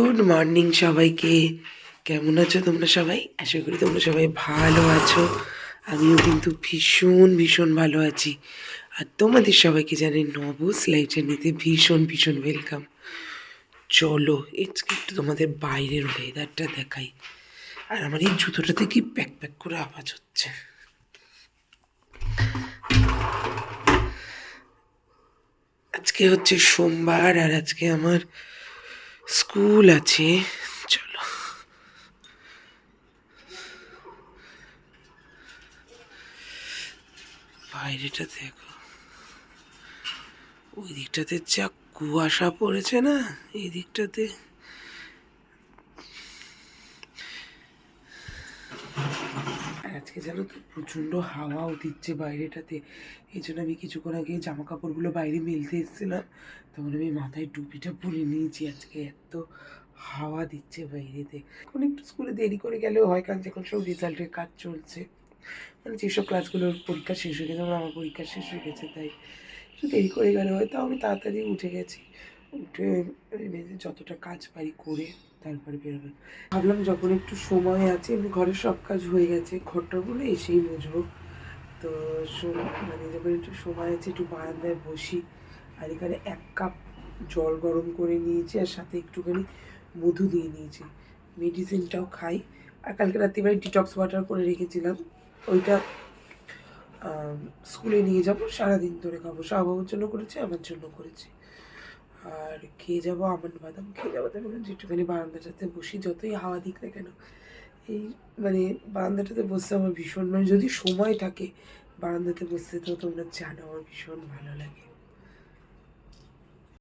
Good morning সবাইকে। কেমন আছো তোমরা সবাই? আশা করি তোমরা সবাই ভালো আছো। আমিও কিন্তু ভীষণ ভীষণ ভালো আছি। আর তোমাদের সবাইকে জানি নবস লাইফ জার্নিতে ভীষণ ভীষণ ওয়েলকাম চলো, আজকে একটু তোমাদের বাইরের ওয়েদারটা দেখাই। আর আমার এই জুতোটাতে কি প্যাক প্যাক করে আওয়াজ হচ্ছে। আজকে হচ্ছে সোমবার আর আজকে আমার স্কুল আছে চলো। বাইরেটা দেখো। ওই দিকটাতে যা কুয়াশা পড়েছে না এই দিকটাতে আর আজকে জানো তো প্রচণ্ড হাওয়াও দিচ্ছে বাইরেটাতে। এই জন্য আমি কিছুক্ষণ আগে জামা কাপড়গুলো বাইরে মেলতে এসেছিলাম। তখন আমি মাথায় টুপিটা পরে নিয়েছি। আজকে এত হাওয়া দিচ্ছে বাইরেতে। এখন একটু স্কুলে দেরি করে গেলেও হয়, কারণ এখন সব রেজাল্টের কাজ চলছে। মানে যেসব ক্লাসগুলোর পরীক্ষা শেষ হয়ে গেছে, আমার পরীক্ষা শেষ হয়ে গেছে, তাই একটু দেরি করে গেলে হয়তো আমি তাড়াতাড়ি উঠে গেছি। উঠে যতটা কাজ পারি করে তারপরে বেরোবে ভাবলাম যখন একটু সময় আছে, এমনি ঘরের সব কাজ হয়ে গেছে ঘরটা ঘরটাগুলো এসেই মুছবো। তো মানে যখন একটু সময় আছে, একটু বারান্দায় বসি। আর এখানে এক কাপ জল গরম করে নিয়েছি আর সাথে একটুখানি মধু দিয়ে নিয়েছি। মেডিসিনটাও খাই। আর কালকে রাত্রিবেলায় ডিটক্স ওয়াটার করে রেখেছিলাম। ওইটা স্কুলে নিয়ে যাব, সারাদিন ধরে খাব। শাহবাবুর জন্য করেছি, আমার জন্য করেছি। আর খেয়ে যাব আমন্ড বাদাম খেয়ে যাব। তাই বললাম যে একটুখানি বারান্দাটাতে বসি, যতই হাওয়া দিক না কেন, এই মানে বারান্দাটাতে বসতে আমার ভীষণ মানে যদি সময় থাকে বারান্দাতে বসতে, তো তোমরা জানো আমার ভীষণ ভালো লাগে।